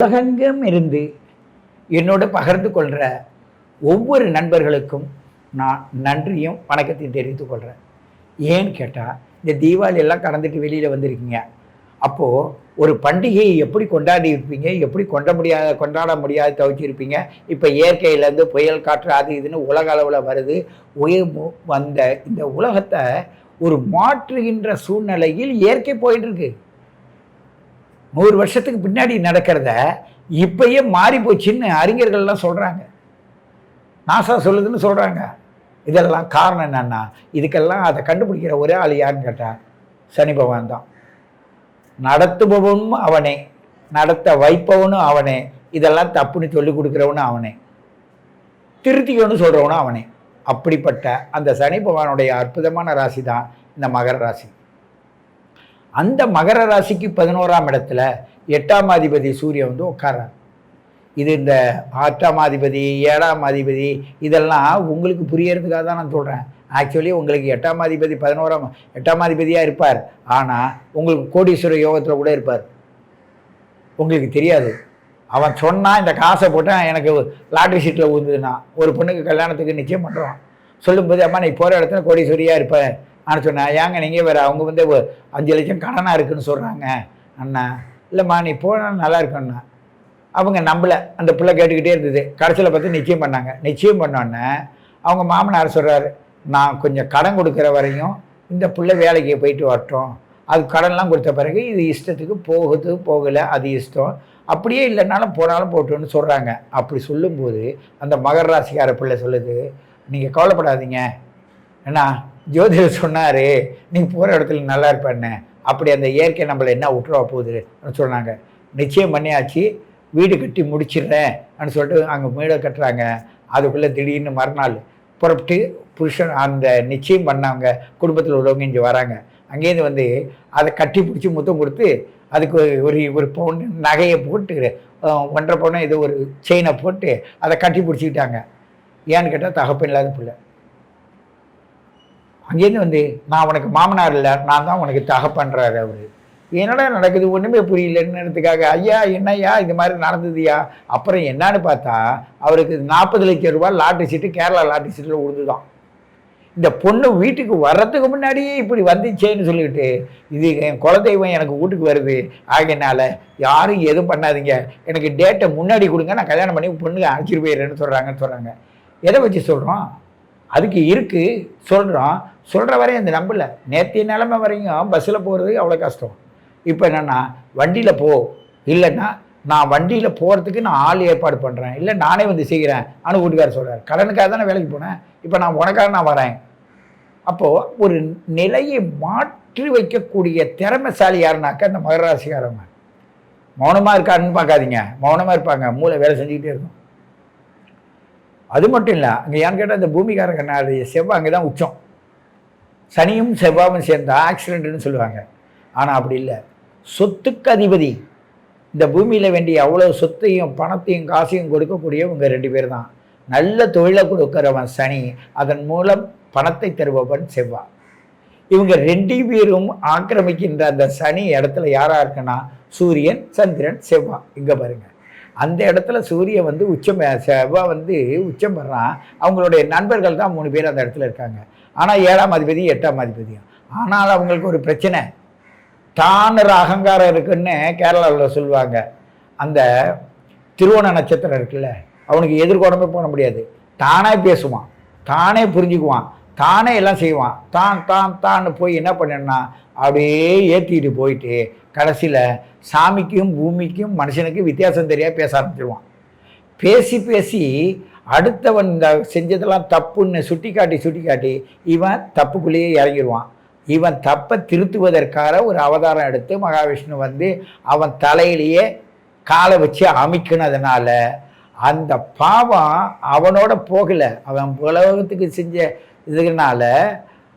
உலகெங்கும் இருந்து என்னோடு பகிர்ந்து கொள்கிற ஒவ்வொரு நண்பர்களுக்கும் நான் நன்றியும் வணக்கத்தையும் தெரிவித்துக் கொள்கிறேன் ஏன்னு கேட்டால் இந்த தீபாவளி எல்லாம் கடந்துட்டு வெளியில் வந்திருக்கீங்க. அப்போது ஒரு பண்டிகையை எப்படி கொண்டாடி இருப்பீங்க? எப்படி கொண்ட முடியாத கொண்டாட முடியாத தவிச்சிருப்பீங்க இப்போ இயற்கையிலேருந்து புயல் காற்று அது இதுன்னு உலக அளவில் வருது. உயர் வந்த இந்த உலகத்தை ஒரு மாற்றுகின்ற சூழ்நிலையில் இயற்கை போயிட்டுருக்கு நூறு வருஷத்துக்கு பின்னாடி நடக்கிறத இப்பயே மாறி போச்சுன்னு அறிஞர்கள்லாம் சொல்கிறாங்க நாசா சொல்லுதுன்னு சொல்கிறாங்க இதெல்லாம் காரணம் என்னன்னா இதுக்கெல்லாம் அதை கண்டுபிடிக்கிற ஒரே ஆள் யாருன்னு கேட்டால் சனி பகவான் தான். நடத்துபவனும் அவனே. நடத்த வைப்பவனும் அவனே. இதெல்லாம் தப்புன்னு சொல்லி கொடுக்குறவனும் அவனே. திருத்திக்கணும்னு சொல்கிறவனும் அவனே. அப்படிப்பட்ட அந்த சனி பகவானுடைய அற்புதமான ராசி தான் இந்த மகர ராசி. அந்த மகர ராசிக்கு பதினோராம் இடத்துல எட்டாம் அதிபதி சூரியன் வந்து உட்கார்றார். இது இந்த ஆற்றாம் அதிபதி ஏழாம் அதிபதி இதெல்லாம் உங்களுக்கு புரியறதுக்காக தான் நான் சொல்கிறேன் ஆக்சுவலி உங்களுக்கு எட்டாம் அதிபதி பதினோராம் எட்டாம் அதிபதியாக இருப்பார். ஆனால் உங்களுக்கு கோடீஸ்வர யோகத்தில் கூட இருப்பார். உங்களுக்கு தெரியாது. அவன் சொன்னால் இந்த காசை போட்டால் எனக்கு லாட்ரி சீட்டில் ஊந்துதுன்னா ஒரு பொண்ணுக்கு கல்யாணத்துக்கு நிச்சயம் பண்ணுறான் சொல்லும்போது அம்மா நீ போகிற இடத்துல கோடீஸ்வரியாக இருப்பேன் ஆனால் சொன்னேன் ஏங்க நீங்கள் வேறு அவங்க வந்து அஞ்சு லட்சம் கடனாக இருக்குன்னு சொல்கிறாங்க அண்ணா இல்லைம்மா நீ போனால் நல்லா இருக்குண்ணா அவங்க நம்மளை அந்த பிள்ளை கேட்டுக்கிட்டே இருந்தது. கடைசியில் பார்த்து நிச்சயம் பண்ணாங்க. நிச்சயம் பண்ணோன்னே அவங்க மாமனார் சொல்கிறாரு நான் கொஞ்சம் கடன் கொடுக்குற வரையும் இந்த பிள்ளை வேலைக்கு போயிட்டு வரட்டும். அது கடன்லாம் கொடுத்த பிறகு இது இஷ்டத்துக்கு போகுது போகலை அது இஷ்டம். அப்படியே இல்லைனாலும் போனாலும் போட்டோன்னு சொல்கிறாங்க அப்படி சொல்லும்போது அந்த மகர ராசிக்கார பிள்ளை சொல்லுது நீங்கள் கவலைப்படாதீங்க. ஏன்னா ஜோதிடர் சொன்னார் நீ போகிற இடத்துல நல்லா இருப்பேன்னு அப்படி அந்த இயற்கை நம்மளை என்ன விட்டுருவா போகுதுன்னு சொன்னாங்க. நிச்சயம் பண்ணியாச்சு. வீடு கட்டி முடிச்சிடுறேன் அப்படின்னு சொல்லிட்டு அங்கே வீடை கட்டுறாங்க. அதுக்குள்ளே திடீர்னு மறுநாள் புறப்பட்டு புருஷன் அந்த நிச்சயம் பண்ணவங்க குடும்பத்தில் உள்ளவங்க இங்கே வராங்க. அங்கேருந்து வந்து அதை கட்டி பிடிச்சி முத்தம் கொடுத்து அதுக்கு ஒரு- ஒரு பவுன் நகையை போட்டு ஒன்றரை பவுனை இது ஒரு செயினை போட்டு அதை கட்டி பிடிச்சிக்கிட்டாங்க. ஏன்னு கேட்டால் தகப்பன் இல்லாத பிள்ளை. அங்கேருந்து வந்து நான் உனக்கு மாமனார் இல்லை நான் தான் உனக்கு தகப்பன்றார் அவர். என்னடா நடக்குது? ஒன்றுமே புரியலன்றதுக்காக ஐயா என்னய்யா? இது மாதிரி நடந்ததுயா? அப்புறம் என்னன்னு பார்த்தா அவருக்கு நாற்பது லட்சம் ரூபாய் லாட்ரி சீட்டு கேரளா லாட்ரி சீட்டில் உழுதுதான். இந்த பொண்ணு வீட்டுக்கு வர்றதுக்கு முன்னாடியே இப்படி வந்துச்சேன்னு சொல்லிட்டு இது என் குலதெய்வம் எனக்கு வீட்டுக்கு வருது. ஆகையினால யாரும் எதுவும் பண்ணாதீங்க. எனக்கு டேட்டை முன்னாடி கொடுங்க நான் கல்யாணம் பண்ணி பொண்ணுக்கு அழைச்சிட்டு போயிடுறேன்னு சொல்கிறாங்கன்னு சொல்கிறாங்க எதை வச்சு சொல்கிறோம் அதுக்கு இருக்குது சொல்கிறோம் சொல்கிற வரையும் அந்த நம்பல. நேற்றைய நிலமை வரையும் பஸ்ஸில் போகிறது அவ்வளோ கஷ்டம். இப்போ என்னென்னா வண்டியில் போ. இல்லைன்னா நான் வண்டியில் போகிறதுக்கு நான் ஆள் ஏற்பாடு பண்ணுறேன் இல்லை நானே வந்து செய்கிறேன் ஆனால் வீட்டுக்காரர் சொல்கிறார் கடனுக்காக தானே வேலைக்கு போனேன். இப்போ நான் உனக்காக நான் வரேன். அப்போது ஒரு நிலையை மாற்றி வைக்கக்கூடிய திறமைசாலி யாருனாக்கா அந்த மகராசிக்காரவங்க மௌனமாக இருக்காருன்னு பார்க்காதீங்க. மௌனமாக இருப்பாங்க. மூளை வேலை செஞ்சுக்கிட்டே இருக்கும். அது மட்டும் இல்லை அங்கே ஏன்னு கேட்டால் இந்த பூமிக்காரங்க செவ்வாய் அங்கே தான் உச்சம். சனியும் செவ்வாயும் சேர்ந்த ஆக்சிடென்ட்னு சொல்லுவாங்க. ஆனால் அப்படி இல்லை. சொத்துக்கு அதிபதி. இந்த பூமியில் வேண்டிய அவ்வளோ சொத்தையும் பணத்தையும் காசையும் கொடுக்கக்கூடியவங்க ரெண்டு பேர் தான். நல்ல தொழிலை கொடுக்குறவன் சனி. அதன் மூலம் பணத்தை தருபவன் செவ்வா இவங்க ரெண்டு பேரும் ஆக்கிரமிக்கின்ற அந்த சனி இடத்துல யாராக இருக்குன்னா சூரியன் சந்திரன் செவ்வா இங்கே பாருங்கள் அந்த இடத்துல சூரியன் வந்து உச்சம் செவ்வா வந்து உச்சம் பெறான் அவங்களுடைய நண்பர்கள் தான் மூணு பேர் அந்த இடத்துல இருக்காங்க. ஆனால் ஏழாம் அதிபதி எட்டாம் அதிபதியும் ஆனால் அவங்களுக்கு ஒரு பிரச்சனை. தானர அகங்காரம் இருக்குன்னு கேரளாவில் சொல்லுவாங்க. அந்த திருவோண நட்சத்திரம் இருக்குல்ல அவனுக்கு எதிர்கோணமே போட முடியாது. தானே பேசுவான். தானே புரிஞ்சுக்குவான். தானே எல்லாம் செய்வான். தான் தான் தான்னு போய் என்ன பண்ணா அப்படியே ஏற்றிட்டு போயிட்டு கடைசியில் சாமிக்கும் பூமிக்கும் மனுஷனுக்கும் வித்தியாசம் தெரியாது பேச ஆரம்பிச்சிருவான். பேசி பேசி அடுத்தவன் இந்த செஞ்சதெல்லாம் தப்புன்னு சுட்டி காட்டி சுட்டி காட்டி இவன் தப்புக்குள்ளேயே இறங்கிடுவான் இவன் தப்பை திருத்துவதற்காக ஒரு அவதாரம் எடுத்து மகாவிஷ்ணு வந்து அவன் தலையிலேயே காலை வச்சு அமைக்கினதுனால அந்த பாவம் அவனோட போகலை. அவன் உலகத்துக்கு செஞ்ச இதுனால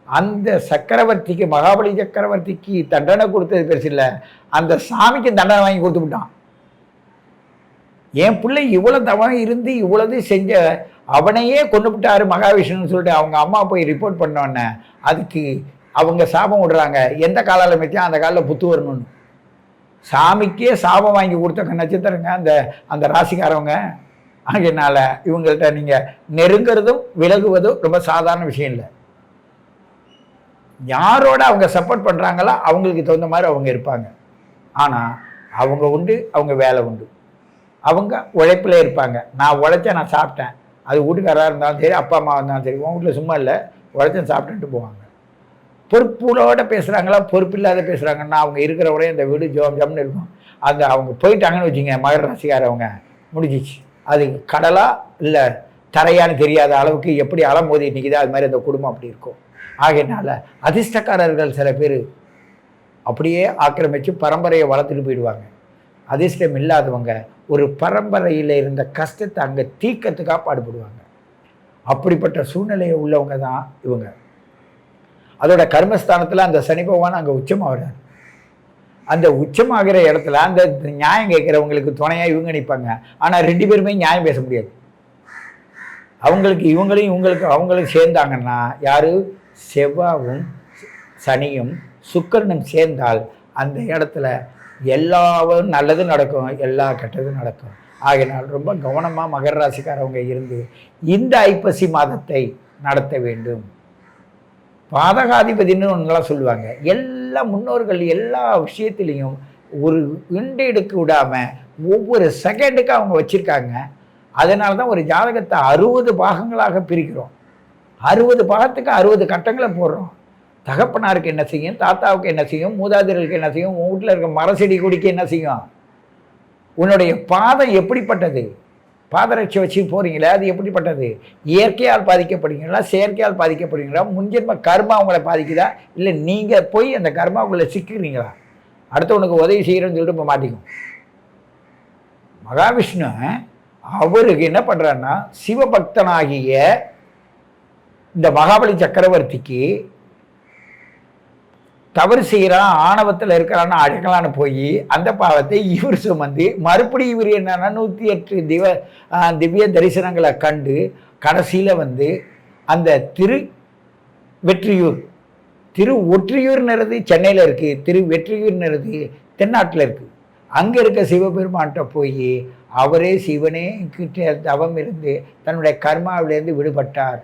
அந்த சக்கரவர்த்திக்கு மகாபலி சக்கரவர்த்திக்கு தண்டனை கொடுத்தது பெருசு இல்லை. அந்த சாமிக்கு தண்டனை வாங்கி கொடுத்து விட்டான். என் பிள்ளை இவ்வளோ தவம் இருந்து இவ்வளோது செஞ்ச அவனையே கொண்டு விட்டாரு மகாவிஷ்ணுன்னு சொல்லிட்டு அவங்க அம்மா போய் ரிப்போர்ட் பண்ணோன்னே அதுக்கு அவங்க சாபம் விடுறாங்க. எந்த காலால் மிச்சம்? அந்த காலில் புத்து வரணும்னு. சாமிக்கே சாபம் வாங்கி கொடுத்த நட்சத்திரங்க அந்த அந்த ராசிக்காரவங்க. ஆகையினால இவங்கள்ட்ட நீங்கள் நெருங்கிறதும் விலகுவதும் ரொம்ப சாதாரண விஷயம் இல்லை. யாரோட அவங்க சப்போர்ட் பண்ணுறாங்களோ அவங்களுக்கு தகுந்த மாதிரி அவங்க இருப்பாங்க. ஆனால் அவங்க உண்டு அவங்க வேலை உண்டு. அவங்க உழைப்பில் இருப்பாங்க. நான் உழைச்சா நான் சாப்பிட்டேன். அது வீட்டுக்காரராக இருந்தாலும் சரி அப்பா அம்மா இருந்தாலும் சரி உன் வீட்டில் சும்மா இல்லை. உழைச்சா சாப்பிட்டுட்டு போவாங்க. பொறுப்புகளோட பேசுகிறாங்களா பொறுப்பு இல்லாத பேசுகிறாங்கன்னா அவங்க இருக்கிற வரையும் அந்த வீடு ஜோம் ஜம்னு இருக்கும். அந்த அவங்க போயிட்டாங்கன்னு வச்சுங்க மகர அவங்க முடிஞ்சிச்சு. அது கடலா இல்லை தரையான்னு தெரியாத அளவுக்கு எப்படி அலம் மோதி நிற்கிதோ அது மாதிரி அந்த குடும்பம் அப்படி இருக்கும். ஆகையினால அதிர்ஷ்டக்காரர்கள் சில பேர் அப்படியே ஆக்கிரமித்து பரம்பரையை வளர்த்துட்டு போயிடுவாங்க. அதிர்ஷ்டம் இல்லாதவங்க ஒரு பரம்பரையில் இருந்த கஷ்டத்தை அங்கே தீக்கத்துக்காக பாடுபடுவாங்க. அப்படிப்பட்ட சூழ்நிலையை உள்ளவங்க தான் இவங்க. அதோட கர்மஸ்தானத்தில் அந்த சனி பகவான் அங்கே உச்சமாகிறார். அந்த உச்சமாகிற இடத்துல அந்த நியாயம் கேட்குறவங்களுக்கு துணையாக இவங்க நிற்பாங்க ஆனால் ரெண்டு பேருமே நியாயம் பேச முடியாது. அவங்களுக்கு இவங்களையும் இவங்களுக்கு அவங்களும் சேர்ந்தாங்கன்னா யார்? செவ்வாவும் சனியும் சுக்கரனும் சேர்ந்தால் அந்த இடத்துல எல்லாவும் நல்லதும் நடக்கும் எல்லா கெட்டதும் நடக்கும். ஆகினால் ரொம்ப கவனமாக மகர ராசிக்காரவங்க இருந்து இந்த ஐப்பசி மாதத்தை நடத்த வேண்டும். பாதகாதிபதினு ஒன்றெல்லாம் சொல்லுவாங்க. எல்லா முன்னோர்கள் எல்லா விஷயத்துலேயும் ஒரு இண்டு எடுக்க விடாமல் ஒவ்வொரு செகண்டுக்கும் அவங்க வச்சுருக்காங்க. அதனால தான் ஒரு ஜாதகத்தை அறுபது பாகங்களாக பிரிக்கிறோம். அறுபது பாகத்துக்கு அறுபது கட்டங்களை போடுறோம். தகப்பனாருக்கு என்ன செய்யும் தாத்தாவுக்கு என்ன செய்யும் மூதாதையர்களுக்கு என்ன செய்யும் உன் வீட்டில் இருக்க மர செடி கொடிக்கு என்ன செய்யும்? உன்னுடைய பாதம் எப்படிப்பட்டது? பாதரட்சி வச்சு போகிறீங்களே அது எப்படிப்பட்டது? இயற்கையால் பாதிக்கப்படுகிறீங்களா செயற்கையால் பாதிக்கப்படுகிறீங்களா முன்ஜென்ம கர்மா உங்களை பாதிக்குதா? இல்லை நீங்கள் போய் அந்த கர்மாவுக்குள்ளே சிக்கிறீங்களா? அடுத்தவனுக்கு உதவி செய்கிறேன்னு சொல்லிட்டு இப்போ மாட்டிக்கும். மகாவிஷ்ணு அவருக்கு என்ன பண்ணுறாருன்னா சிவபக்தனாகிய இந்த மகாபலி சக்கரவர்த்திக்கு தவறு செய்கிறான் ஆணவத்தில் இருக்கிறான்னு அழைக்கலான்னு போய் அந்த பாவத்தை இவர் சுமந்து மறுபடியும் இவர் என்னன்னா நூற்றி எட்டு திவ திவ்ய தரிசனங்களை கண்டு கடைசியில் வந்து அந்த திரு வெற்றியூர் திரு ஒற்றியூர்னுறது சென்னையில் இருக்குது திரு வெற்றியூர்னுறது தென்னாட்டில் இருக்குது அங்கே இருக்க சிவபெருமான்கிட்ட போய் அவரே சிவனே கிட்ட தவம் இருந்து தன்னுடைய கர்மாவிலேருந்து விடுபட்டார்.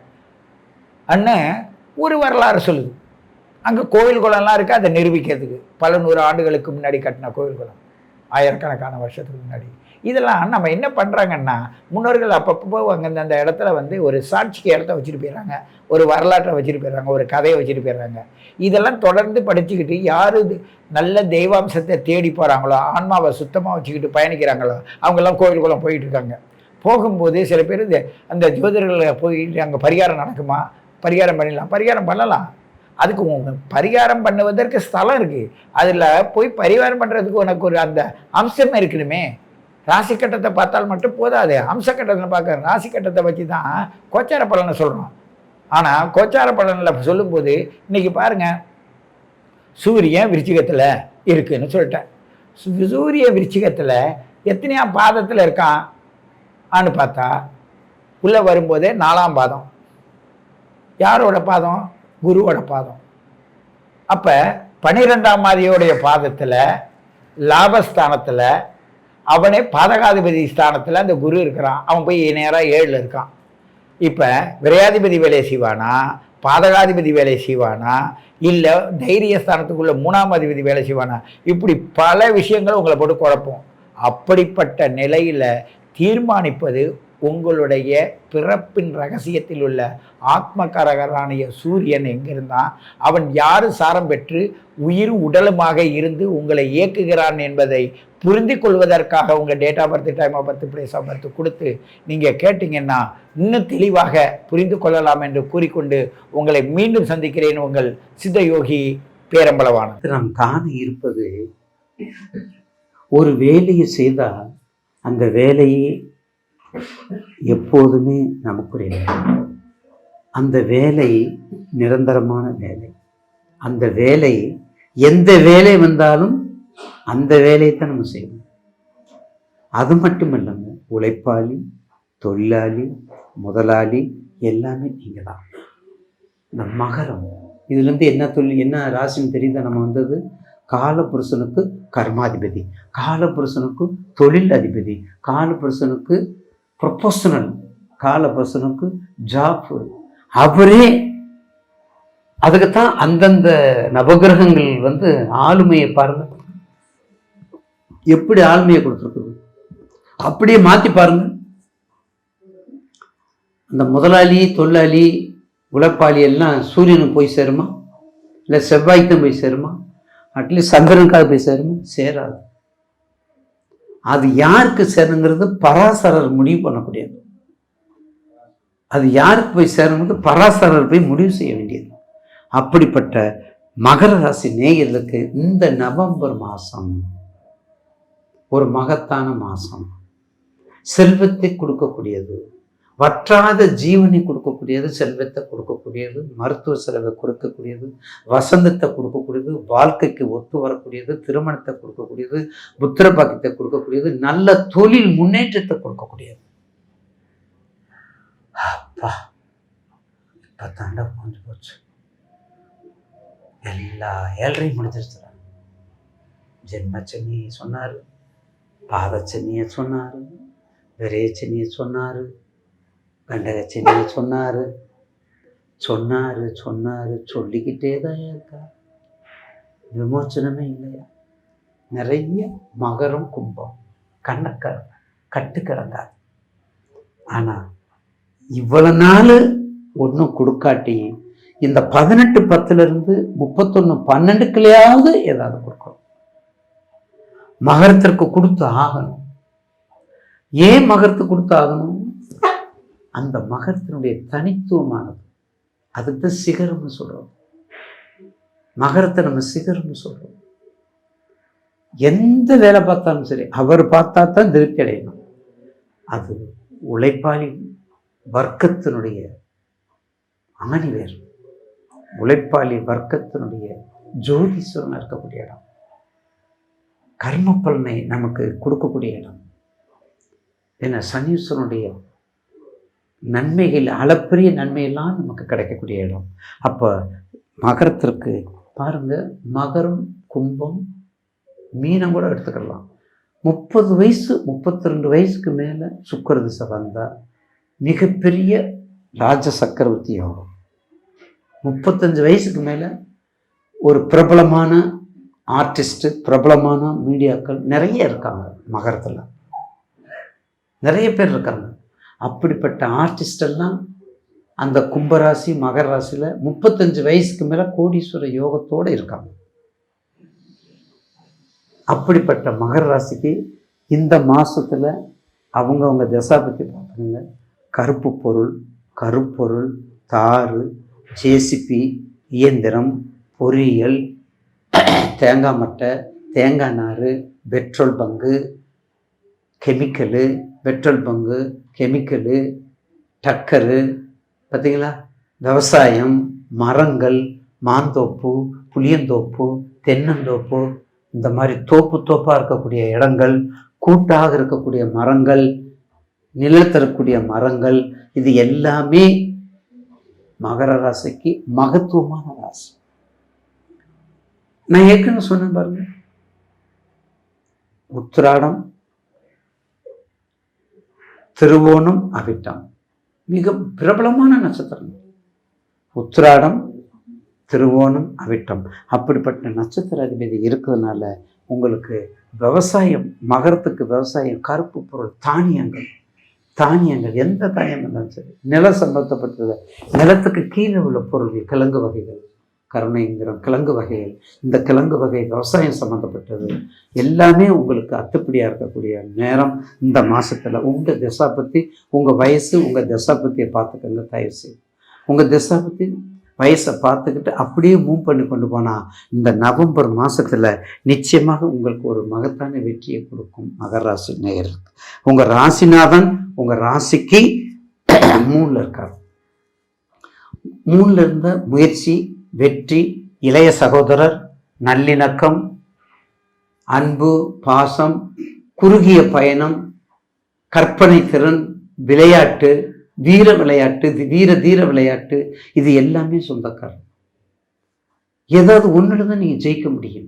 அண்ணன் ஒரு வரலாறு சொல்லுது. அங்கே கோவில் குளம்லாம் இருக்குது அதை நிரூபிக்கிறதுக்கு. பல நூறு ஆண்டுகளுக்கு முன்னாடி கட்டின கோவில் குளம். ஆயிரக்கணக்கான வருஷத்துக்கு முன்னாடி. இதெல்லாம் நம்ம என்ன பண்ணுறாங்கன்னா முன்னோர்கள் அப்பப்போ அங்கே அந்த இடத்துல வந்து ஒரு சாட்சிக்கு இடத்த வச்சுட்டு போயிடுறாங்க. ஒரு வரலாற்றை வச்சுட்டு போயிடுறாங்க. ஒரு கதையை வச்சுட்டு போயிடுறாங்க. இதெல்லாம் தொடர்ந்து படிச்சுக்கிட்டு யார் நல்ல தெய்வாம்சத்தை தேடி போகிறாங்களோ ஆன்மாவை சுத்தமாக வச்சுக்கிட்டு பயணிக்கிறாங்களோ அவங்கெல்லாம் கோவில் குளம் போயிட்டு இருக்காங்க போகும்போது சில பேர் இந்த அந்த ஜோதிடர்களை போயிட்டு அங்கே பரிகாரம் நடக்குமா? பரிகாரம் பண்ணிடலாம். பரிகாரம் பண்ணலாம். அதுக்கு உங்க பரிகாரம் பண்ணுவதற்கு ஸ்தலம் இருக்குது அதில் போய் பரிகாரம் பண்ணுறதுக்கு உனக்கு ஒரு அந்த அம்சம் இருக்கணுமே. ராசி கட்டத்தை பார்த்தால் மட்டும் போதாது. அம்ச கட்டத்தை பார்க்க ராசி கட்டத்தை வச்சு தான் கோச்சார பலனை சொல்கிறோம் ஆனால் கோச்சார பலனில் சொல்லும்போது இன்றைக்கி பாருங்கள் சூரியன் விருச்சிகத்தில் இருக்குன்னு சொல்லிட்டேன். சு- சூரிய விருச்சிகத்தில் எத்தனையா பாதத்தில் இருக்கான் ஆன்னு பார்த்தா உள்ளே வரும்போதே நாலாம் பாதம். யாரோட பாதம்? குருவோட பாதம். அப்போ பனிரெண்டாம் மாதிரியோடைய பாதத்தில் லாபஸ்தானத்தில் அவனே பாதகாதிபதி ஸ்தானத்தில் அந்த குரு இருக்கிறான். அவன் போய் நேராக ஏழில் இருக்கான். இப்போ விரையாதிபதி வேலையை செய்வானா? பாதகாதிபதி வேலை செய்வானா? இல்லை தைரியஸ்தானத்துக்குள்ள மூணாம் அதிபதி வேலை செய்வானா? இப்படி பல விஷயங்கள் உங்களை போட்டு குழப்பம். அப்படிப்பட்ட நிலையில் தீர்மானிப்பது உங்களுடைய பிறப்பின் ரகசியத்தில் உள்ள ஆத்மகரகரானிய சூரியன் எங்கிருந்தான்? அவன் யாரு சாரம் பெற்று உயிர் உடலுமாக இருந்து உங்களை இயக்குகிறான் என்பதை புரிந்து கொள்வதற்காக உங்கள் date of birth time of birth place of birth கொடுத்து நீங்கள் கேட்டிங்கன்னா இன்னும் தெளிவாக புரிந்து கொள்ளலாம் என்று கூறிக்கொண்டு உங்களை மீண்டும் சந்திக்கிறேன். உங்கள் சித்த யோகி நான் நாம் காண இருப்பது ஒரு வேலையை செய்தால் அந்த வேலையை எப்போதுமே நமக்குரிய வேலை. அந்த வேலை நிரந்தரமான வேலை. அந்த வேலை எந்த வேலை வந்தாலும் அந்த வேலையை தான் நம்ம செய்வோம் அது மட்டும் இல்லாமல் உழைப்பாளி தொழிலாளி முதலாளி எல்லாமே நீங்கள் தான். இந்த மகரம். இதுலேருந்து என்ன தொழில் என்ன ராசின்னு தெரியுதா? நம்ம வந்தது காலபுருஷனுக்கு கர்மாதிபதி காலபுருஷனுக்கு தொழில் அதிபதி காலபுருஷனுக்கு ப்ரொபோஷனல் காலபுருஷனுக்கு ஜாப் அவரே அதுக்குத்தான் அந்தந்த நவகிரகங்கள் வந்து ஆளுமையை பாருங்க. எப்படி ஆளுமையை கொடுத்துருக்குது? அப்படியே மாற்றி பாருங்க. அந்த முதலாளி தொழிலாளி உழைப்பாளி எல்லாம் சூரியனுக்கு போய் சேருமா? இல்லை செவ்வாய்க்கு தான் போய் சேருமா? அட்லீஸ்ட் சந்திரனுக்காக போய் சேருமா? சேராது. அது யாருக்கு சேருங்கிறது பராசரர் முடிவு பண்ணக்கூடியது. அது யாருக்கு போய் சேருங்கிறது பராசரர் போய் முடிவு செய்ய வேண்டியது. அப்படிப்பட்ட மகர ராசி நேயர்களுக்கு இந்த நவம்பர் மாதம் ஒரு மகத்தான மாதம் செல்வத்தை கொடுக்கக்கூடியது. வற்றாத ஜீவனை கொடுக்கக்கூடியது செல்வத்தை கொடுக்கக்கூடியது மருத்துவ செலவை கொடுக்கக்கூடியது வசந்தத்தை கொடுக்கக்கூடியது வாழ்க்கைக்கு ஒத்து வரக்கூடியது திருமணத்தை கொடுக்கக்கூடியது புத்திர பாக்கியத்தை கொடுக்கக்கூடியது நல்ல தொழில் முன்னேற்றத்தை கொடுக்கக்கூடியது. அப்பா இப்போ தாண்டா கொஞ்சம் போச்சு. எல்லா ஏழ்றையும் முடிஞ்சிருச்சுடா. ஜென்மச்சனியை சொன்னார் பாதச்சனியை சொன்னார் விரையச்சனியை சொன்னார் கண்டகச்சனியை சொன்னார். சொன்னார் சொன்னார் சொல்லிக்கிட்டே தான் இருக்கா விமோச்சனமே இல்லையா? நிறைய மகரம் கும்பம் கண்ணக்க கட்டு கிடங்காது ஆனால் இவ்வளவு நாள் ஒன்றும் கொடுக்காட்டியும் இந்த பதினெட்டு பத்துலேருந்து முப்பத்தொன்று பன்னெண்டுக்குள்ளேயாவது ஏதாவது கொடுக்கணும். மகரத்திற்கு கொடுத்து ஆகணும். ஏன் மகரத்துக்கு கொடுத்து ஆகணும் அந்த மகரத்தினுடைய தனித்துவமானது. அதுக்கு தான் சிகரம்னு சொல்றோம். மகரத்தை நம்ம சிகரம்னு சொல்றோம். எந்த வேலை பார்த்தாலும் சரி அவர் பார்த்தா தான் திருப்தி அடையணும். அது உழைப்பாளி வர்க்கத்தினுடைய ஆணிவேர் உழைப்பாளி வர்க்கத்தினுடைய ஜோதிஸ்வரன் இருக்கக்கூடிய இடம். கர்ம பலனை நமக்கு கொடுக்கக்கூடிய இடம். ஏன்னா சனீஸ்வரனுடைய நன்மைகள் அளப்பரிய நன்மையெல்லாம் நமக்கு கிடைக்கக்கூடிய இடம். அப்போ மகரத்திற்கு பாருங்க மகரம் கும்பம் மீனம் கூட எடுத்துக்கலாம். முப்பது வயசு முப்பத்தி ரெண்டு வயசுக்கு மேலே சுக்கர திசை வந்தால் மிகப்பெரிய ராஜ சக்கரவர்த்தி யோகம் முப்பத்தஞ்சு வயசுக்கு மேலே ஒரு பிரபலமான ஆர்டிஸ்ட்டு பிரபலமான மீடியாக்கள் நிறைய இருக்காங்க மகரத்தில். நிறைய பேர் இருக்காங்க. அப்படிப்பட்ட ஆர்டிஸ்டெல்லாம் அந்த கும்பராசி மகர ராசியில் முப்பத்தஞ்சு வயசுக்கு மேலே கோடீஸ்வர யோகத்தோடு இருக்காங்க. அப்படிப்பட்ட மகர ராசிக்கு இந்த மாதத்தில் அவங்கவுங்க தசாபத்தி பார்த்துங்க கருப்பு பொருள் கருப்பொருள் தாறு ஜேசிபி இயந்திரம் பொறியியல் தேங்காய் மட்டை தேங்காய் நார் petrol bunk chemical petrol bunk chemical டக்கரு பார்த்தீங்களா விவசாயம் மரங்கள் மாந்தோப்பு புளியந்தோப்பு தென்னந்தோப்பு இந்த மாதிரி தோப்பு தோப்பாக இருக்கக்கூடிய இடங்கள் கூட்டாக இருக்கக்கூடிய மரங்கள் நிலத்தரக்கூடிய மரங்கள் இது எல்லாமே மகர ராசிக்கு மகத்துவமான ராசி. நான் ஏற்கனவே சொன்னேன் பாருங்க. உத்திராடம் திருவோணம் அவிட்டம். மிக பிரபலமான நட்சத்திரம். உத்திராடம் திருவோணம் அவிட்டம். அப்படிப்பட்ட நட்சத்திர அதிபதி இருக்கிறதுனால உங்களுக்கு விவசாயம் மகரத்துக்கு விவசாயம் கருப்பு பொருள் தானியங்கள் தானியங்கள் எந்த தானியம் இருந்தாலும் சரி நில சம்பந்தப்பட்டது. நிலத்துக்கு கீழே உள்ள பொருள்கள் கிழங்கு வகைகள். கருணைங்கிற கிழங்கு வகைகள் இந்த கிழங்கு வகை விவசாயம் சம்மந்தப்பட்டது எல்லாமே உங்களுக்கு அத்துப்படியாக இருக்கக்கூடிய நேரம் இந்த மாதத்தில் உங்கள் திசா பற்றி உங்கள் வயசு உங்கள் திசா பற்றியை பார்த்துக்கங்க தயவு செய்து உங்கள் திசா பற்றி வயசை பார்த்துக்கிட்டு அப்படியே மூவ் பண்ணி கொண்டு போனால் இந்த நவம்பர் மாதத்தில் நிச்சயமாக உங்களுக்கு ஒரு மகத்தான வெற்றியை கொடுக்கும் மகர ராசி நேயர்களுக்கு. உங்கள் ராசிநாதன் உங்கள் ராசிக்கு மூணில் இருக்கார். மூணில் இருந்த முயற்சி வெற்றி இளைய சகோதரர் நல்லிணக்கம் அன்பு பாசம் குறுகிய பயணம் கற்பனை திறன் விளையாட்டு வீர விளையாட்டு தி- வீர தீர விளையாட்டு இது எல்லாமே சொந்தக்காரர். ஏதாவது ஒன்றில் தான் நீங்கள் ஜெயிக்க முடியும்.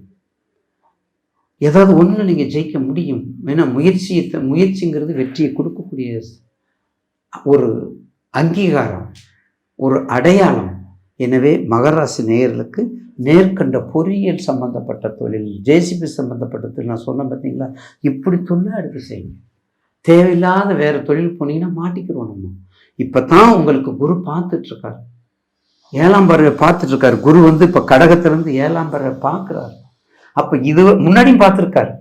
ஏதாவது ஒன்று நீங்கள் ஜெயிக்க முடியும். ஏன்னா முயற்சியை முயற்சிங்கிறது வெற்றியை கொடுக்கக்கூடிய ஒரு அங்கீகாரம் ஒரு அடையாளம். எனவே மகராசி நேயர்களுக்கு நேர்கண்ட பொறியியல் சம்பந்தப்பட்ட தொழில் ஜேசிபி சம்மந்தப்பட்ட தொழில் நான் சொன்னேன் பார்த்தீங்களா? இப்படி தொழில் அடுத்து செய்யுங்க. தேவையில்லாத வேறு தொழில் போனீங்கன்னா மாட்டிக்கிறோம் நம்ம. இப்போ தான் உங்களுக்கு குரு பார்த்துட்ருக்காரு. ஏழாம் பறவை பார்த்துட்ருக்காரு. குரு வந்து இப்போ கடகத்திலேருந்து ஏழாம் பறவை பார்க்குறாரு. அப்போ இது முன்னாடியும் பார்த்துருக்காரு.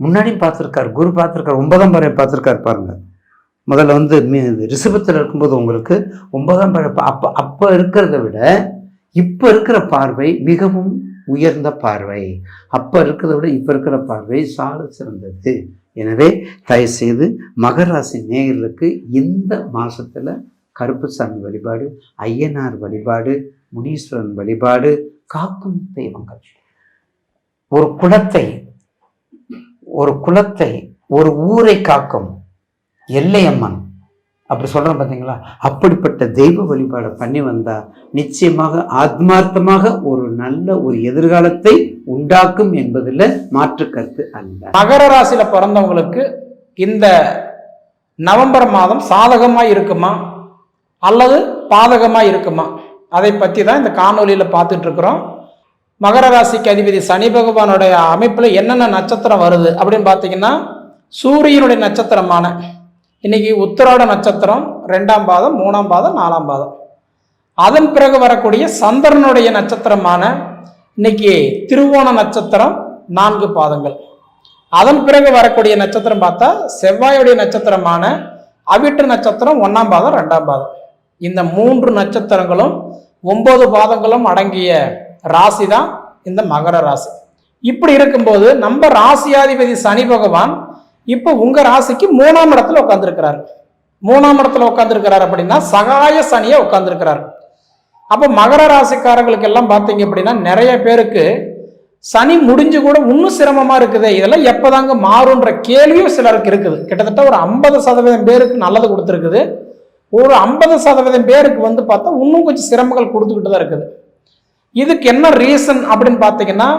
முன்னாடியும் பார்த்துருக்காரு. குரு பார்த்துருக்காரு. ஒன்பதாம் பறவை பார்த்துருக்காரு பாருங்கள் முதல்ல வந்து ரிஷபத்தில் இருக்கும்போது உங்களுக்கு ஒன்பதாம் பழப்ப அப்போ அப்போ இருக்கிறத விட இப்போ இருக்கிற பார்வை மிகவும் உயர்ந்த பார்வை. அப்போ இருக்கிறத விட இப்போ இருக்கிற பார்வை சால சிறந்தது. எனவே தயவுசெய்து மகராசி நேயர்களுக்கு இந்த மாதத்தில் கருப்புசாமி வழிபாடு ஐயனார் வழிபாடு முனீஸ்வரன் வழிபாடு காக்கும் தெய்வங்கள். ஒரு குலத்தை ஒரு குலத்தை ஒரு ஊரை காக்கும் எல்லையம்மன். அப்படி சொல்கிறோம் பார்த்தீங்களா அப்படிப்பட்ட தெய்வ வழிபாடை பண்ணி வந்தால் நிச்சயமாக ஆத்மார்த்தமாக ஒரு நல்ல ஒரு எதிர்காலத்தை உண்டாக்கும் என்பதில் மாற்று கருத்து அல்ல. மகர ராசியில் பிறந்தவங்களுக்கு இந்த நவம்பர் மாதம் சாதகமாக இருக்குமா? அல்லது பாதகமாக இருக்குமா? அதை பற்றி தான் இந்த காணொலியில் பார்த்துட்ருக்குறோம் மகர ராசிக்கு அதிபதி சனி பகவானுடைய அமைப்பில் என்னென்ன நட்சத்திரம் வருது அப்படின்னு பார்த்தீங்கன்னா சூரியனுடைய நட்சத்திரமான இன்னைக்கு உத்திராட நட்சத்திரம் ரெண்டாம் பாதம் மூணாம் பாதம் நாலாம் பாதம். அதன் பிறகு வரக்கூடிய சந்திரனுடைய நட்சத்திரமான இன்னைக்கு திருவோண நட்சத்திரம் நான்கு பாதங்கள். அதன் பிறகு வரக்கூடிய நட்சத்திரம் பார்த்தா செவ்வாயுடைய நட்சத்திரமான அவிட்டு நட்சத்திரம் ஒன்றாம் பாதம் ரெண்டாம் பாதம். இந்த மூன்று நட்சத்திரங்களும் ஒன்பது பாதங்களும் அடங்கிய ராசி தான் இந்த மகர ராசி. இப்படி இருக்கும்போது நம்ம ராசியாதிபதி சனி பகவான் இப்போ உங்கள் ராசிக்கு மூணாம் இடத்துல உட்காந்துருக்கிறார் மூணாம் இடத்துல உட்காந்துருக்கிறார் அப்படின்னா சகாய சனியை உட்காந்துருக்கிறார் அப்போ மகர ராசிக்காரங்களுக்கு எல்லாம் பார்த்தீங்க அப்படின்னா நிறைய பேருக்கு சனி முடிஞ்சு கூட இன்னும் சிரமமாக இருக்குது. இதெல்லாம் எப்போதாங்க மாறுன்ற கேள்வியும் சிலருக்கு இருக்குது. கிட்டத்தட்ட ஒரு ஐம்பது சதவீதம் பேருக்கு நல்லது கொடுத்துருக்குது. ஒரு ஐம்பது சதவீதம் பேருக்கு வந்து பார்த்தா இன்னும் கொஞ்சம் சிரமங்கள் கொடுத்துக்கிட்டு தான் இருக்குது. இதுக்கு என்ன ரீசன் அப்படின்னு பார்த்தீங்கன்னா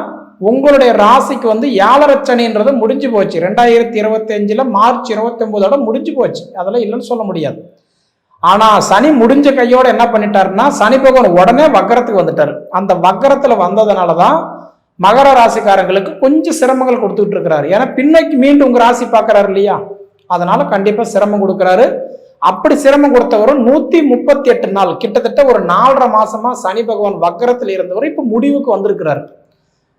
உங்களுடைய ராசிக்கு வந்து ஏழரை முடிஞ்சு போச்சு. ரெண்டாயிரத்தி இருபத்தி அஞ்சில் மார்ச் இருபத்தி ஒன்பதோட முடிஞ்சு போச்சு. அதெல்லாம் இல்லைன்னு சொல்ல முடியாது. ஆனால் சனி முடிஞ்ச கையோடு என்ன பண்ணிட்டாருன்னா சனி பகவான் உடனே வக்கரத்துக்கு வந்துட்டார். அந்த வக்கரத்தில் வந்ததுனால தான் மகர ராசிக்காரங்களுக்கு கொஞ்சம் சிரமங்கள் கொடுத்துட்டு இருக்கிறாரு. ஏன்னா பின்னோக்கி மீண்டும் உங்கள் ராசி பார்க்குறாரு இல்லையா? அதனால கண்டிப்பாக சிரமம் கொடுக்குறாரு. அப்படி சிரமம் கொடுத்தவரும் நூற்றி முப்பத்தி எட்டு நாள் கிட்டத்தட்ட ஒரு நாலரை மாசமா சனி பகவான் வக்கரத்தில் இருந்தவர் இப்போ முடிவுக்கு வந்திருக்கிறாரு.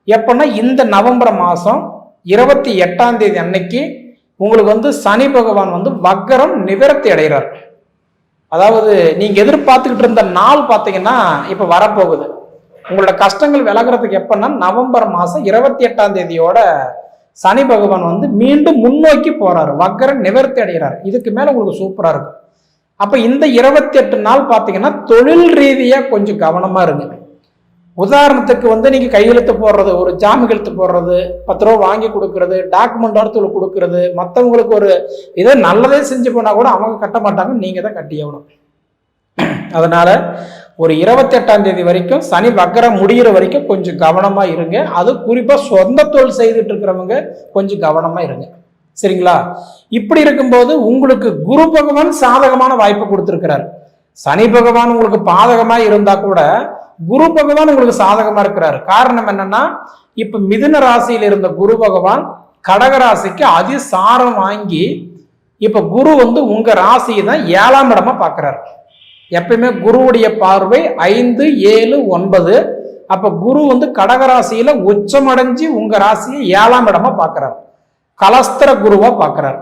எப்போன்னா இந்த நவம்பர் மாதம் இருபத்தி எட்டாம் தேதி அன்னைக்கு உங்களுக்கு வந்து சனி பகவான் வந்து வக்கரம் நிவர்த்தி அடைகிறார். அதாவது நீங்கள் எதிர்பார்த்துக்கிட்டு இருந்த நாள் பார்த்தீங்கன்னா இப்போ வரப்போகுது. உங்களோட கஷ்டங்கள் விலகிறதுக்கு எப்பன்னா நவம்பர் மாதம் இருபத்தி எட்டாம் தேதியோட சனி பகவான் வந்து மீண்டும் முன்னோக்கி போகிறார் வக்கரம் நிவர்த்தி அடைகிறார். இதுக்கு மேலே உங்களுக்கு சூப்பராக இருக்கும். அப்போ இந்த இருபத்தி எட்டு நாள் பார்த்தீங்கன்னா தொழில் ரீதியாக கொஞ்சம் கவனமாக இருக்குது உதாரணத்துக்கு வந்து நீங்கள் கையெழுத்து போடுறது ஒரு ஜாமீன் எழுத்து போடுறது பத்து ரூபா வாங்கி கொடுக்கறது டாக்குமெண்ட் அடுத்து கொடுக்கறது மற்றவங்களுக்கு ஒரு இதை நல்லதே செஞ்சு போனால் கூட அவங்க கட்ட மாட்டாங்க நீங்கள் தான் கட்டி ஆகணும். அதனால ஒரு இருபத்தெட்டாம் தேதி வரைக்கும் சனி வக்கரம் முடிகிற வரைக்கும் கொஞ்சம் கவனமாக இருங்க. அது குறிப்பாக சொந்த தொழில் செய்துட்டு இருக்கிறவங்க கொஞ்சம் கவனமாக இருங்க. சரிங்களா? இப்படி இருக்கும்போது உங்களுக்கு குரு பகவான் சாதகமான வாய்ப்பு கொடுத்துருக்கிறார். சனி பகவான் உங்களுக்கு பாதகமாக இருந்தால் கூட குரு பகவான் உங்களுக்கு சாதகமா இருக்கிறார். காரணம் என்னன்னா இப்ப மிதுன ராசியில் இருந்த குரு பகவான் கடகராசிக்கு அதிசாரம் வாங்கி இப்ப குரு வந்து உங்க ராசியை தான் ஏழாம் இடமா பார்க்கிறார். எப்பயுமே குருவுடைய பார்வை ஐந்து ஏழு ஒன்பது. அப்ப குரு வந்து கடகராசியில உச்சமடைஞ்சு உங்க ராசியை ஏழாம் இடமா பார்க்கிறார். கலஸ்தர குருவா பார்க்கிறார்.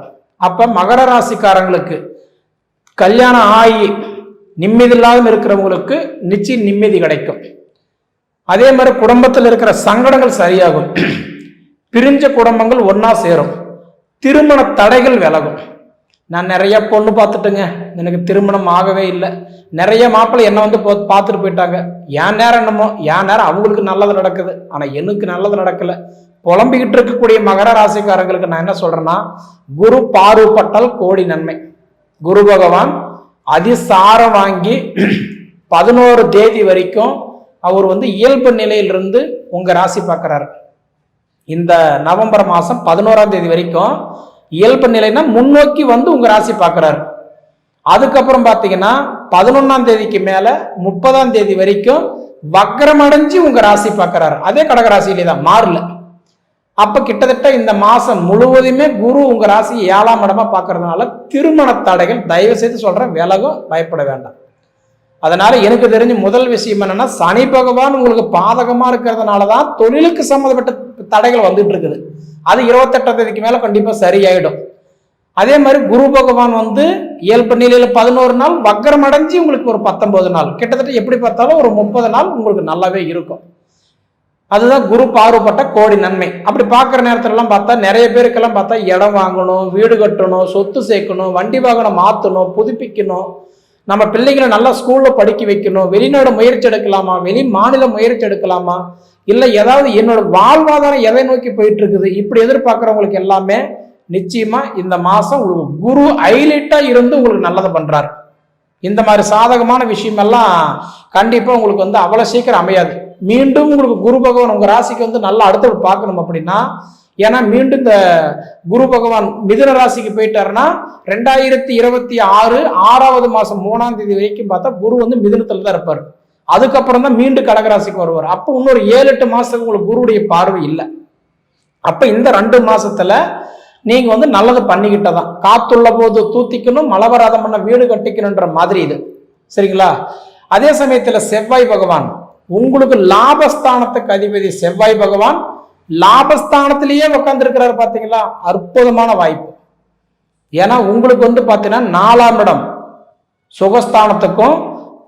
அப்ப மகர ராசிக்காரங்களுக்கு கல்யாணம் ஆகி நிம்மதி இல்லாமல் இருக்கிறவங்களுக்கு நிச்சயம் நிம்மதி கிடைக்கும். அதே மாதிரி குடும்பத்தில் இருக்கிற சங்கடங்கள் சரியாகும். பிரிஞ்ச குடும்பங்கள் ஒன்றா சேரும். திருமண தடைகள் விலகும். நான் நிறைய பொண்ணு பார்த்துட்டுங்க. எனக்கு திருமணம் ஆகவே இல்லை. நிறைய மாப்பிள்ளை என்னை வந்து போ- பார்த்துட்டு போயிட்டாங்க. என் நேரம் என்னமோ என் நேரம் அவங்களுக்கு நல்லது நடக்குது. ஆனால் எனக்கு நல்லது நடக்கல. புலம்பிக்கிட்டு இருக்கக்கூடிய மகர ராசிக்காரங்களுக்கு நான் என்ன சொல்கிறேன்னா குரு பாருப்பட்டால் கோடி நன்மை. குரு பகவான் அதிசாரம் வாங்கி பதினோரு தேதி வரைக்கும் அவர் வந்து இயல்பு நிலையிலிருந்து உங்க ராசி பார்க்கறாரு. இந்த நவம்பர் மாதம் பதினோராம் தேதி வரைக்கும் இயல்பு நிலைனா முன்னோக்கி வந்து உங்கள் ராசி பார்க்குறாரு. அதுக்கப்புறம் பார்த்தீங்கன்னா பதினொன்றாம் தேதிக்கு மேலே முப்பதாம் தேதி வரைக்கும் வக்கரமடைஞ்சு உங்கள் ராசி பார்க்குறாரு. அதே கடகராசியிலே தான் மாறல அப்போ கிட்டத்தட்ட இந்த மாதம் முழுவதுமே குரு உங்கள் ராசி ஏழாம் இடமா பார்க்கறதுனால திருமண தடைகள் தயவு செய்து சொல்கிறேன் விலகும் பயப்பட வேண்டாம். அதனால் எனக்கு தெரிஞ்ச முதல் விஷயம் என்னென்னா சனி பகவான் உங்களுக்கு பாதகமாக இருக்கிறதுனால தான் தொழிலுக்கு சம்மந்தப்பட்ட தடைகள் வந்துட்டு இருக்குது. அது இருபத்தெட்டாம் தேதிக்கு மேலே கண்டிப்பாக சரியாயிடும். அதே மாதிரி குரு பகவான் வந்து இயல்பு நிலையில் பதினோரு நாள் வக்கரம் அடைஞ்சு உங்களுக்கு ஒரு பத்தொன்பது நாள். கிட்டத்தட்ட எப்படி பார்த்தாலும் ஒரு முப்பது நாள் உங்களுக்கு நல்லாவே இருக்கும். அதுதான் குரு பார்வைப்பட்ட கோடி நன்மை. அப்படி பார்க்குற நேரத்துலலாம் பார்த்தா நிறைய பேருக்கெல்லாம் பார்த்தா இடம் வாங்கணும் வீடு கட்டணும் சொத்து சேர்க்கணும் வண்டி வாகனம் மாற்றணும் புதுப்பிக்கணும். நம்ம பிள்ளைகளை நல்லா ஸ்கூலில் படிக்க வைக்கணும். வெளிநாடு முயற்சி எடுக்கலாமா? வெளி மாநில முயற்சி எடுக்கலாமா? இல்லை ஏதாவது என்னோட வாழ்வாதாரம் எதை நோக்கி போயிட்டு இருக்குது இப்படி எதிர்பார்க்குறவங்களுக்கு எல்லாமே நிச்சயமாக இந்த மாதம் உங்களுக்கு குரு ஹைலைட்டாக இருந்து உங்களுக்கு நல்லதை பண்ணுறாரு இந்த மாதிரி சாதகமான விஷயமெல்லாம் கண்டிப்பாக உங்களுக்கு வந்து அவ்வளோ சீக்கிரம் அமையாது. மீண்டும் உங்களுக்கு குரு பகவான் உங்கள் ராசிக்கு வந்து நல்லா அடுத்தது பார்க்கணும் அப்படின்னா ஏன்னா மீண்டும் இந்த குரு பகவான் மிதுன ராசிக்கு போயிட்டாருன்னா ரெண்டாயிரத்தி இருபத்தி ஆறு ஆறாவது மாதம் மூணாம் தேதி வரைக்கும் பார்த்தா குரு வந்து மிதுனத்தில் தான் இருப்பார். அதுக்கப்புறம் தான் மீண்டும் கடகராசிக்கு வருவார். அப்போ இன்னொரு ஏழு எட்டு மாதத்துக்கு உங்களுக்கு குருவுடைய பார்வை இல்லை. அப்போ இந்த ரெண்டு மாதத்தில் நீங்கள் வந்து நல்லது பண்ணிக்கிட்டதான் காத்துள்ள போது தூத்திக்கணும் மழை வராத பண்ண வீடு கட்டிக்கணுன்ற மாதிரி இது. சரிங்களா? அதே சமயத்தில் செவ்வாய் பகவான் உங்களுக்கு லாபஸ்தானத்துக்கு அதிபதி செவ்வாய் பகவான் லாபஸ்தானத்திலேயே உட்காந்துருக்கிறாரு பார்த்தீங்களா அற்புதமான வாய்ப்பு. ஏன்னா உங்களுக்கு வந்து பார்த்தீங்கன்னா நாலாம் இடம். சுகஸ்தானத்துக்கும்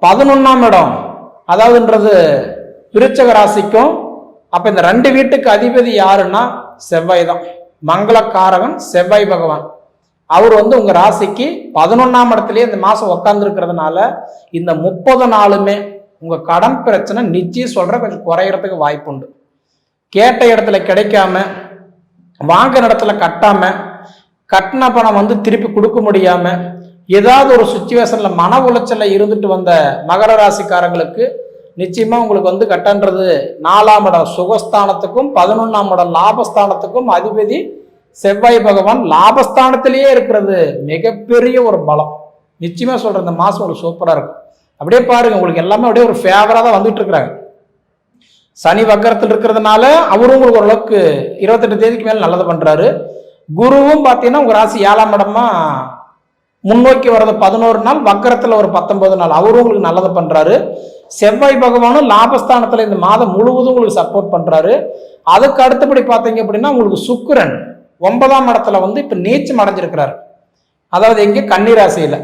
பதினொன்றாம் இடம். அதாவதுன்றது விருச்சக ராசிக்கும் அப்போ இந்த ரெண்டு வீட்டுக்கு அதிபதி யாருன்னா செவ்வாய் தான். மங்களக்காரகன் செவ்வாய் பகவான். அவர் வந்து உங்கள் ராசிக்கு பதினொன்றாம் இடத்துலேயே இந்த மாதம் உக்காந்துருக்கிறதுனால இந்த முப்பது நாளுமே உங்கள் கடன் பிரச்சனை நிச்சயம் சொல்கிற கொஞ்சம் குறையிறதுக்கு வாய்ப்பு உண்டு கேட்ட இடத்துல கிடைக்காம வாங்கின இடத்துல கட்டாமல் கட்டின பணம் வந்து திருப்பி கொடுக்க முடியாம ஏதாவது ஒரு சுச்சுவேஷனில் மன உளைச்சலில் இருந்துட்டு வந்த மகர ராசிக்காரங்களுக்கு நிச்சயமாக உங்களுக்கு வந்து கட்டன்றது நாலாம் இடம். சுகஸ்தானத்துக்கும் பதினொன்றாம் இடம் லாபஸ்தானத்துக்கும் அதிபதி செவ்வாய் பகவான் லாபஸ்தானத்திலேயே இருக்கிறது. மிகப்பெரிய ஒரு பலம். நிச்சயமாக சொல்கிற இந்த மாதம் ஒரு சூப்பராக இருக்கும். அப்படியே பாருங்க உங்களுக்கு எல்லாமே அப்படியே ஒரு ஃபேவராக தான் வந்துட்டு இருக்கிறாங்க. சனி வக்கரத்தில் இருக்கிறதுனால அவரும் உங்களுக்கு ஓரளவுக்கு இருபத்தெட்டு தேதிக்கு மேலே நல்லது பண்ணுறாரு குருவும் பார்த்தீங்கன்னா உங்கள் ராசி ஏழாம் இடமா முன்னோக்கி வர்றது பதினோரு நாள் வக்கரத்தில் ஒரு பத்தொன்பது நாள். அவரும் உங்களுக்கு நல்லது பண்ணுறாரு செவ்வாய் பகவானும் லாபஸ்தானத்தில் இந்த மாதம் முழுவதும் உங்களுக்கு சப்போர்ட் பண்ணுறாரு அதுக்கு அடுத்தபடி பார்த்தீங்க அப்படின்னா உங்களுக்கு சுக்கரன் ஒன்பதாம் இடத்துல வந்து இப்போ நீச்சம் அடைஞ்சிருக்கிறாரு. அதாவது எங்கே? கன்னிராசியில்.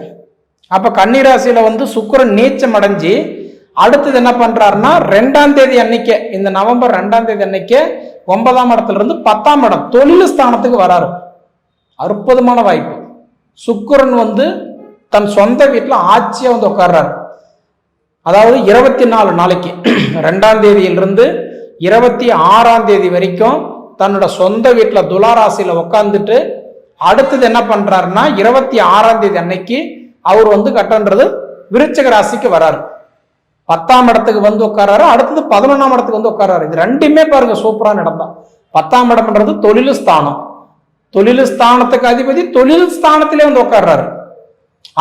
அப்ப கன்னிராசியில வந்து சுக்கரன் நீச்சம் அடைஞ்சு அடுத்தது என்ன பண்றாருன்னா ரெண்டாம் தேதி அன்னைக்கு இந்த நவம்பர் ரெண்டாம் தேதி அன்னைக்கு ஒன்பதாம் இடத்துல இருந்து பத்தாம் இடம் தொழில் ஸ்தானத்துக்கு வராரு. அற்புதமான வாய்ப்பு. சுக்கரன் வந்து தன் சொந்த வீட்டில் ஆட்சியாக வந்து உட்கார்றாரு. அதாவது இருபத்தி நாலு நாளைக்கு ரெண்டாம் தேதியிலிருந்து இருபத்தி ஆறாம் தேதி வரைக்கும் தன்னோட சொந்த வீட்டில் துளாராசியில் உட்காந்துட்டு அடுத்தது என்ன பண்ணுறாருன்னா இருபத்தி ஆறாம் தேதி அன்னைக்கு அவர் வந்து கட்டன்றது விருச்சக ராசிக்கு வராரு. பத்தாம் இடத்துக்கு வந்து உட்காராரு. அடுத்தது பதினொன்றாம் இடத்துக்கு வந்து உட்காராரு. இது ரெண்டுமே பாருங்க சூப்பரான இடம் தான் பத்தாம் இடம்ன்றது தொழில் ஸ்தானம். தொழில் ஸ்தானத்துக்கு அதிபதி தொழில் ஸ்தானத்திலே வந்து உட்கார்றாரு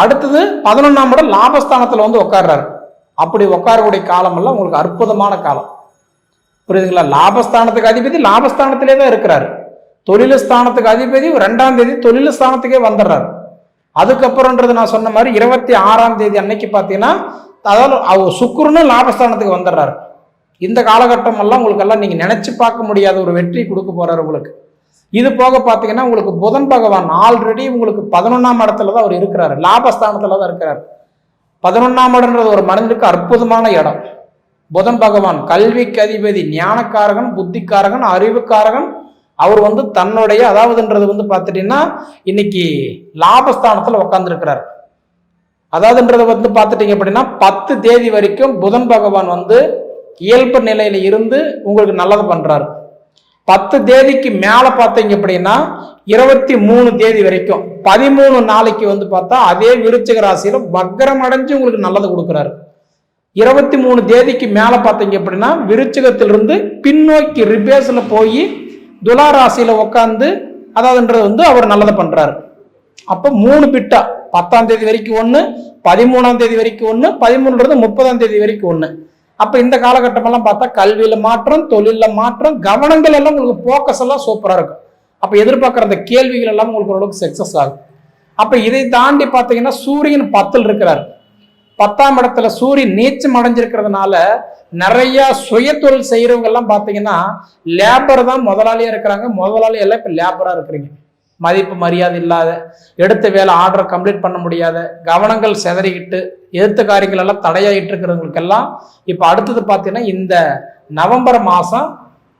அடுத்தது பதினொன்றாம் இடம் லாபஸ்தானத்தில் வந்து உட்கார்றாரு அப்படி உட்காரக்கூடிய காலமெல்லாம் உங்களுக்கு அற்புதமான காலம். புரியுதுங்களா? லாபஸ்தானத்துக்கு அதிபதி லாபஸ்தானத்திலே தான் இருக்கிறாரு. தொழில் ஸ்தானத்துக்கு அதிபதி ரெண்டாம் தேதி தொழில் ஸ்தானத்துக்கே வந்துடுறாரு. அதுக்கப்புறம்ன்றது நான் சொன்ன மாதிரி இருபத்தி ஆறாம் தேதி அன்னைக்கு பார்த்தீங்கன்னா அதாவது அவர் சுக்குருன்னு லாபஸ்தானத்துக்கு வந்துடுறாரு. இந்த காலகட்டம் எல்லாம் உங்களுக்கு எல்லாம் நீங்க நினைச்சு பார்க்க முடியாத ஒரு வெற்றி கொடுக்க போறாரு உங்களுக்கு. இது போக பார்த்தீங்கன்னா உங்களுக்கு புதன் பகவான் ஆல்ரெடி உங்களுக்கு பதினொன்னாம் இடத்துல தான் அவர் இருக்கிறாரு. லாபஸ்தானத்துல தான் இருக்கிறார். பதினொன்னாம் இடம்ன்றது ஒரு மனிதனுக்கு அற்புதமான இடம். புதன் பகவான் கல்விக்கு அதிபதி ஞானக்காரகன் புத்திக்காரகன் அறிவுக்காரகன் அவர் வந்து தன்னுடைய அதாவதுன்றது வந்து பார்த்துட்டீங்கன்னா இன்னைக்கு லாபஸ்தானத்தில் உட்காந்துருக்கிறார் அதாவதுன்றதை வந்து பார்த்துட்டீங்க அப்படின்னா பத்து தேதி வரைக்கும் புதன் பகவான் வந்து இயல்பு நிலையில இருந்து உங்களுக்கு நல்லது பண்றாரு. பத்து தேதிக்கு மேலே பார்த்தீங்க அப்படின்னா இருபத்தி மூணு தேதி வரைக்கும் பதிமூணு நாளைக்கு வந்து பார்த்தா அதே விருச்சிக ராசியில் வக்கரம் அடைஞ்சு உங்களுக்கு நல்லது கொடுக்குறாரு. இருபத்தி மூணு தேதிக்கு மேலே பார்த்தீங்க அப்படின்னா விருச்சிகத்திலிருந்து பின்னோக்கி ரிபேஸில் போய் துலா ராசியில் உட்காந்து அதாவதுன்றது வந்து அவர் நல்லதை பண்ணுறாரு அப்போ மூணு பிட்டா பத்தாம் தேதி வரைக்கும் ஒன்று பதிமூணாம் தேதி வரைக்கும் ஒன்று பதிமூணுன்றது முப்பதாம் தேதி வரைக்கும் ஒன்று அப்போ இந்த காலகட்டமெல்லாம் பார்த்தா கல்வியில் மாற்றம் தொழிலில் மாற்றம் கவனங்கள் எல்லாம் உங்களுக்கு ஃபோக்கஸ் எல்லாம் சூப்பராக இருக்கும். அப்போ எதிர்பார்க்குற அந்த கேள்விகள் எல்லாம் உங்களுக்கு ஓரளவுக்கு சக்ஸஸ் ஆகும். அப்போ இதை தாண்டி பார்த்தீங்கன்னா சூரியன் பத்தில் இருக்கிறார். பத்தாம் இடத்துல சூரியன் நீச்சம் அடைஞ்சிருக்கிறதுனால நிறைய சுயதொழில் செய்யறவங்க எல்லாம் பார்த்தீங்கன்னா லேபர் தான் முதலாளியா இருக்கிறாங்க. முதலாளி எல்லாம் இப்போ லேபரா இருக்கிறீங்க. மதிப்பு மரியாதை இல்லாத எடுத்த வேலை ஆர்டரை கம்ப்ளீட் பண்ண முடியாத கவனங்கள் சிதறிக்கிட்டு எடுத்த காரியங்கள் எல்லாம் தடையாயிட்டு இருக்கிறவங்களுக்கெல்லாம் இப்போ அடுத்தது பார்த்தீங்கன்னா இந்த நவம்பர் மாதம்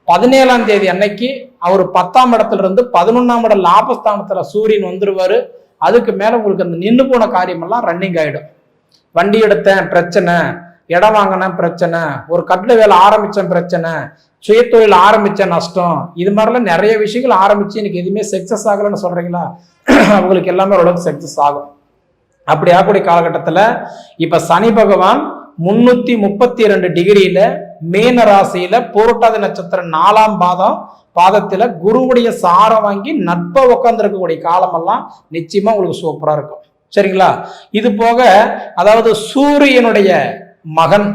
பதினேழாம் தேதி அன்னைக்கு அவர் பத்தாம் இடத்துல இருந்து பதினொன்னாம் இடம் லாபஸ்தானத்துல சூரியன் வந்துருவாரு. அதுக்கு மேல உங்களுக்கு அந்த நின்று போன காரியமெல்லாம் ரன்னிங் ஆயிடும். வண்டி எடுத்தேன் பிரச்சனை. இடம் வாங்கினேன் பிரச்சனை. ஒரு கட்டிட வேலை ஆரம்பித்தேன் பிரச்சனை. சுயத்தொழில் ஆரம்பித்த நஷ்டம். இது மாதிரிலாம் நிறைய விஷயங்கள் ஆரம்பிச்சு எனக்கு எதுவுமே சக்சஸ் ஆகலைன்னு சொல்கிறீங்களா அவங்களுக்கு எல்லாமே ஓரளவுக்கு சக்ஸஸ் ஆகும். அப்படி ஆகக்கூடிய காலகட்டத்தில் இப்போ சனி பகவான் முன்னூத்தி முப்பத்தி ரெண்டு டிகிரியில மீன ராசியில பூரட்டாதி நட்சத்திரம் நாலாம் பாதம் பாதத்துல குருவுடைய சாரம் வாங்கி நட்பை உட்காந்துருக்கக்கூடிய காலமெல்லாம் நிச்சயமா உங்களுக்கு சூப்பரா இருக்கும். சரிங்களா? இது போக அதாவது சூரியனுடைய மகன்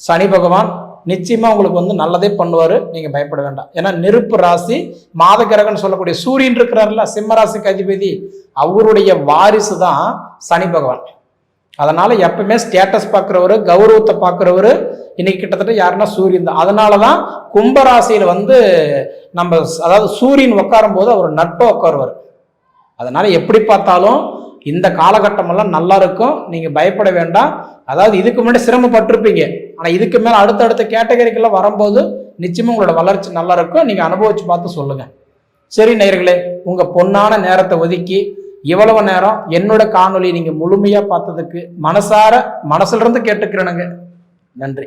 சனி பகவான் நிச்சயமாக உங்களுக்கு வந்து நல்லதே பண்ணுவார் நீங்கள் பயப்பட வேண்டாம். ஏன்னா நெருப்பு ராசி மாத கிரகம்னு சொல்லக்கூடிய சூரியன் இருக்கிறார்ல சிம்ம ராசிக்கு அதிபதி அவருடைய வாரிசு தான் சனி பகவான். அதனால் எப்பவுமே ஸ்டேட்டஸ் பார்க்குறவர் கௌரவத்தை பார்க்குறவரு இன்னைக்கு கிட்டத்தட்ட யாருன்னா சூரியன் தான். அதனால தான் கும்பராசியில் வந்து நம்ம அதாவது சூரியன் உட்காரும் போது அவர் நட்பை உட்காருவார். அதனால் எப்படி பார்த்தாலும் இந்த காலகட்டமெல்லாம் நல்லா இருக்கும். நீங்கள் பயப்பட வேண்டாம். அதாவது இதுக்கு முன்னாடி சிரமப்பட்டிருப்பீங்க. ஆனால் இதுக்கு மேலே அடுத்தடுத்த கேட்டகரிக்கெல்லாம் வரும்போது நிச்சயமாக உங்களோட வளர்ச்சி நல்லா இருக்கும். நீங்கள் அனுபவிச்சு பார்த்து சொல்லுங்கள் சரி நேயர்களே உங்கள் பொன்னான நேரத்தை ஒதுக்கி இவ்வளவு நேரம் என்னோட காணொலி நீங்கள் முழுமையாக பார்த்ததுக்கு மனசார மனசுலேருந்து கேட்டுக்கிறேனுங்க. நன்றி.